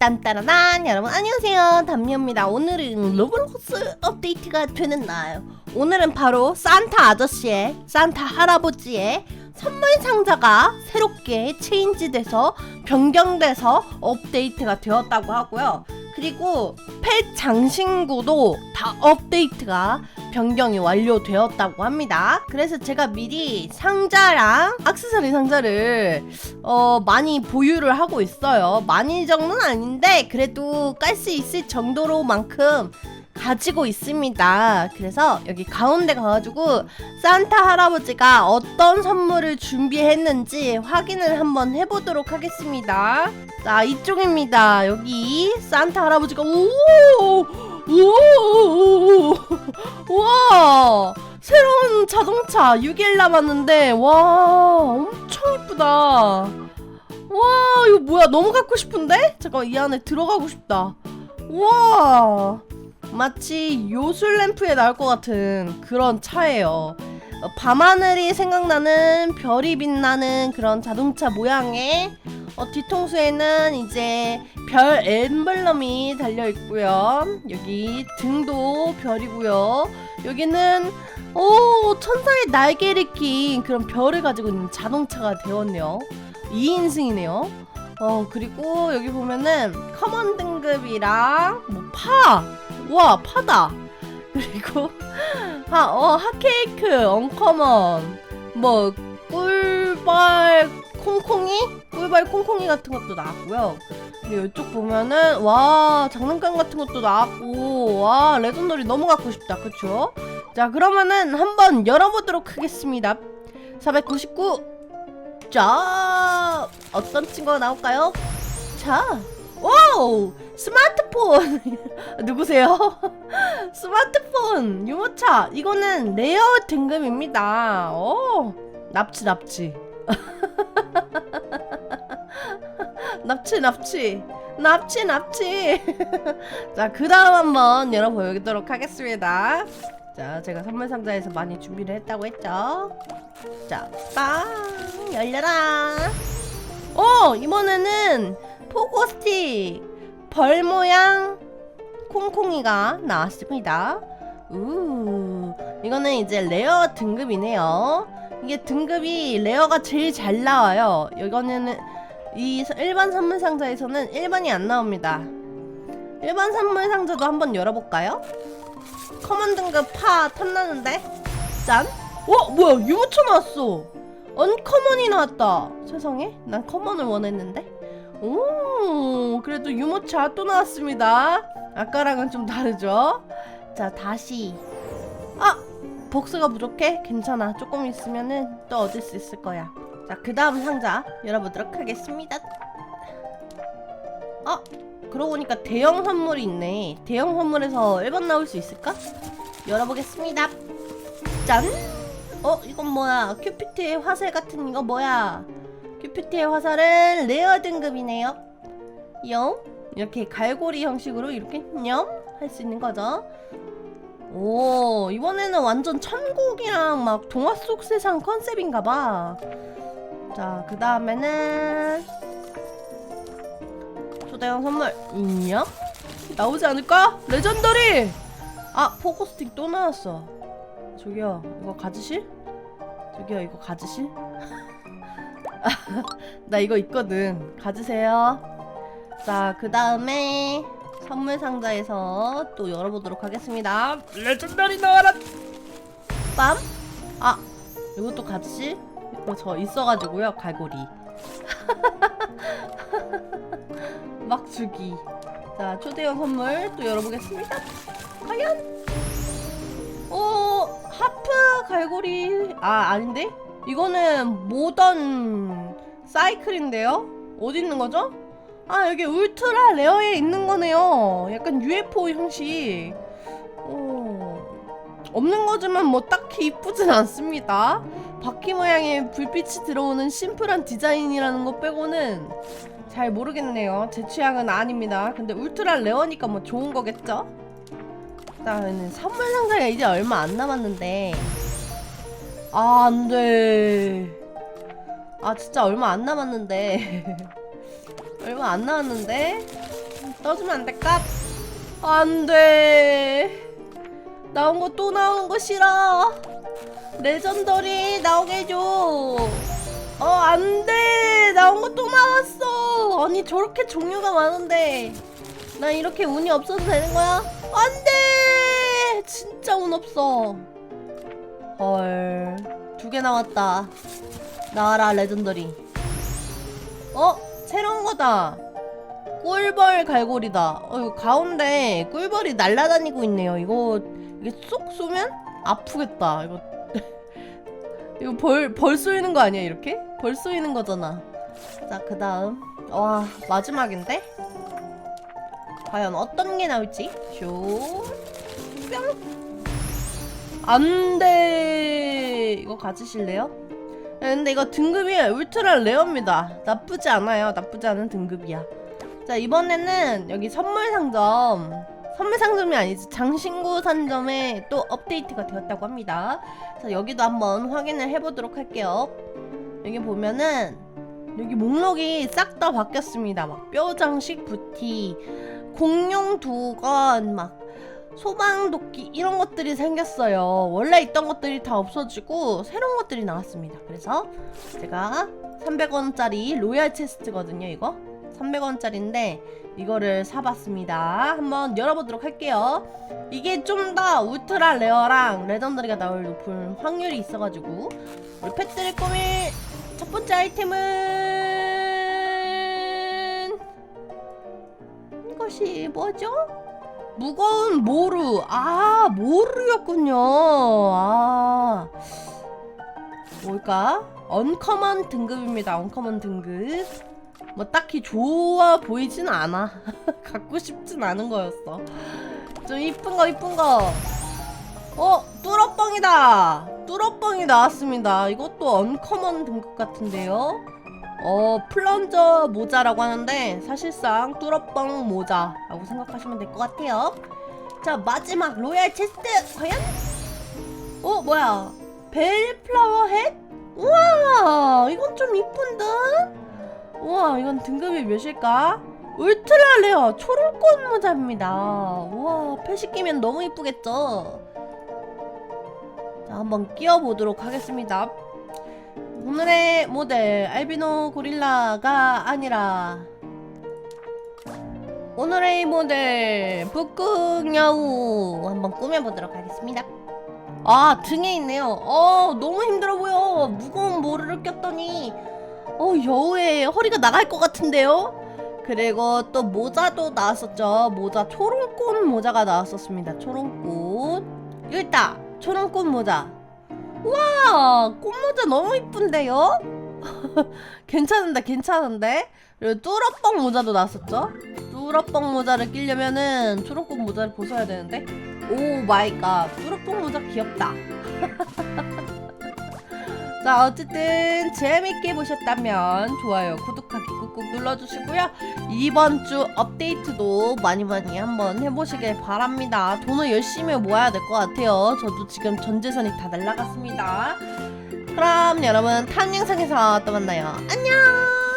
딴따라단 여러분 안녕하세요. 담미입니다. 오늘은 로블록스 업데이트가 되는 날. 오늘은 바로 산타 아저씨의 산타 할아버지의 선물 상자가 새롭게 체인지돼서 변경돼서 업데이트가 되었다고 하고요 그리고 펫 장신구도 다 업데이트가 변경이 완료되었다고 합니다. 그래서 제가 미리 상자랑 악세사리 상자를 어, 많이 보유를 하고 있어요. 많이 정도는 아닌데 그래도 깔 수 있을 정도로만큼 가지고 있습니다. 그래서 여기 가운데 가가지고 산타 할아버지가 어떤 선물을 준비했는지 확인을 한번 해보도록 하겠습니다. 자, 이쪽입니다. 여기 산타 할아버지가 오! 오! 와! 새로운 자동차 6일 남았는데 와, 엄청 이쁘다. 와, 이거 뭐야? 너무 갖고 싶은데? 잠깐 이 안에 들어가고 싶다. 와! 마치 요술 램프에 나올 것 같은 그런 차예요. 어, 밤하늘이 생각나는 별이 빛나는 그런 자동차 모양의 어, 뒤통수에는 이제 별 엠블럼이 달려 있고요. 여기 등도 별이고요. 여기는 오 천사의 날개를 낀 그런 별을 가지고 있는 자동차가 되었네요. 2인승이네요. 어 그리고 여기 보면은 커먼 등급이랑 뭐 파, 와 파다. 그리고 하, 어 핫케이크, 언커먼, 뭐 꿀벌 콩콩이, 꿀벌 콩콩이 같은 것도 나왔고요. 그리고 이쪽 보면은 와 장난감 같은 것도 나왔고 와 레전더리 너무 갖고 싶다, 그쵸? 자 그러면은 한번 열어보도록 하겠습니다. 499. 자 어떤 친구가 나올까요? 자, 와우 스마트폰 누구세요? 스마트폰 유모차 이거는 레어 등급입니다. 오 납치 납치 납치 납치 납치 납치 자 그 다음 한번 열어보도록 하겠습니다. 자 제가 선물 상자에서 많이 준비를 했다고 했죠. 자 빵 열려라. 어 이번에는 포고 스틱 벌 모양 콩콩이가 나왔습니다. 우 이거는 이제 레어 등급이네요. 이게 등급이 레어가 제일 잘 나와요. 이거는 이 서- 일반 선물 상자에서는 1번이 안 나옵니다. 일반 선물 상자도 한번 열어볼까요? 커먼 등급 파 탐나는데? 짠! 어 뭐야 유모차 나왔어! 언커먼이 나왔다! 세상에? 난 커먼을 원했는데? 오 그래도 유모차 또 나왔습니다. 아까랑은 좀 다르죠? 자 다시. 아 복수가 부족해? 괜찮아. 조금 있으면은 또 얻을 수 있을 거야. 자 그 다음 상자 열어보도록 하겠습니다. 아 그러고 보니까 대형 선물이 있네. 대형 선물에서 1번 나올 수 있을까? 열어보겠습니다. 짠! 어 이건 뭐야? 큐피트의 화살 같은 이거 뭐야 큐피트의 화살은 레어 등급이네요. 영 이렇게 갈고리 형식으로 이렇게 냠할 수 있는 거죠. 오 이번에는 완전 천국이랑 막 동화 속 세상 컨셉인가봐. 자 그 다음에는 초대형 선물 인형 나오지 않을까? 레전더리. 아 포커스틱 또 나왔어. 저기요 이거 가지실? 저기요 이거 가지실? 나 이거 있거든. 가지세요. 자, 그 다음에 선물 상자에서 또 열어보도록 하겠습니다. 레전더리 나와라! 빰! 아, 이것도 같이? 저 있어가지고요, 갈고리. 막 주기. 자, 초대형 선물 또 열어보겠습니다. 과연? 오, 하프 갈고리. 아, 아닌데? 이거는 모던 사이클인데요? 어디 있는 거죠? 아 여기 울트라 레어에 있는 거네요. 약간 UFO 형식. 오, 없는 거지만 뭐 딱히 이쁘진 않습니다. 바퀴 모양의 불빛이 들어오는 심플한 디자인이라는 거 빼고는 잘 모르겠네요. 제 취향은 아닙니다. 근데 울트라 레어니까 뭐 좋은 거겠죠? 일단은 선물 상자가 이제 얼마 안 남았는데 아, 안 돼. 아, 진짜 얼마 안 남았는데. 얼마 안 남았는데. 떠주면 안 될까? 안 돼 나온 거 또 나오는 거 싫어 레전더리 나오게 해줘 어 안 돼 나온 거 또 나왔어 아니 저렇게 종류가 많은데 나 이렇게 운이 없어도 되는 거야? 안 돼 진짜 운 없어 헐 두 개 나왔다. 나와라 레전더리. 어? 새로운 거다. 꿀벌 갈고리다. 어 이거 가운데 꿀벌이 날아다니고 있네요. 이거 이게 쏙 쏘면 아프겠다. 이거. 이거 벌, 벌 쏘이는 거 아니야 이렇게? 벌 쏘이는 거잖아. 자 그 다음. 와 마지막인데? 과연 어떤 게 나올지. 쇼 뿅. 안돼. 이거 가지실래요? 네, 근데 이거 등급이 울트라 레어입니다. 나쁘지 않아요. 나쁘지 않은 등급이야. 자 이번에는 여기 선물 상점. 선물 상점이 아니지 장신구 상점에 또 업데이트가 되었다고 합니다. 자 여기도 한번 확인을 해보도록 할게요. 여기 보면은 여기 목록이 싹 다 바뀌었습니다. 막 뼈장식 부티 공룡 두건 막 소방도끼 이런 것들이 생겼어요. 원래 있던 것들이 다 없어지고 새로운 것들이 나왔습니다. 그래서 제가 300원짜리 로얄 체스트거든요 이거. 300원짜리인데 이거를 사봤습니다. 한번 열어보도록 할게요. 이게 좀 더 울트라 레어랑 레전더리가 나올 높은 확률이 있어가지고 우리 펫들을 꾸밀 첫 번째 아이템은 이것이 뭐죠? 무거운 모루. 아, 모루였군요. 아. 뭘까? 언커먼 등급입니다. 언커먼 등급. 뭐 딱히 좋아 보이진 않아. 갖고 싶진 않은 거였어. 좀 이쁜 거 이쁜 거. 어, 뚜러뻥이다. 뚜러뻥이 나왔습니다. 이것도 언커먼 등급 같은데요. 어, 플런저 모자라고 하는데 사실상 뚜러뻥 모자라고 생각하시면 될 것 같아요. 자, 마지막 로얄 체스트 과연? 어, 뭐야? 벨플라워 햇? 우와, 이건 좀 이쁜데? 우와, 이건 등급이 몇일까? 울트라 레어 초록꽃 모자입니다. 우와, 패시 끼면 너무 이쁘겠죠? 자, 한번 끼워보도록 하겠습니다. 오늘의 모델 알비노 고릴라가 아니라 오늘의 모델 북극여우 한번 꾸며보도록 하겠습니다. 아 등에 있네요. 어 너무 힘들어 보여. 무거운 모르를 꼈더니 어 여우의 허리가 나갈 것 같은데요. 그리고 또 모자도 나왔었죠. 모자 초롱꽃 모자가 나왔었습니다. 초롱꽃 여기 있다. 초롱꽃 모자. 우와 꽃모자 너무 이쁜데요? 괜찮은데 괜찮은데? 그리고 뚜러뻥 모자도 나왔었죠? 뚜러뻥 모자를 끼려면은 초록꽃 모자를 벗어야 되는데 오 마이 갓 뚜러뻥 모자 귀엽다 자 어쨌든 재밌게 보셨다면 좋아요 구독하기 꾹꾹 눌러주시고요. 이번 주 업데이트도 많이 많이 한번 해보시길 바랍니다. 돈을 열심히 모아야 될 것 같아요. 저도 지금 전 재산이 다 날라갔습니다. 그럼 여러분 다음 영상에서 또 만나요. 안녕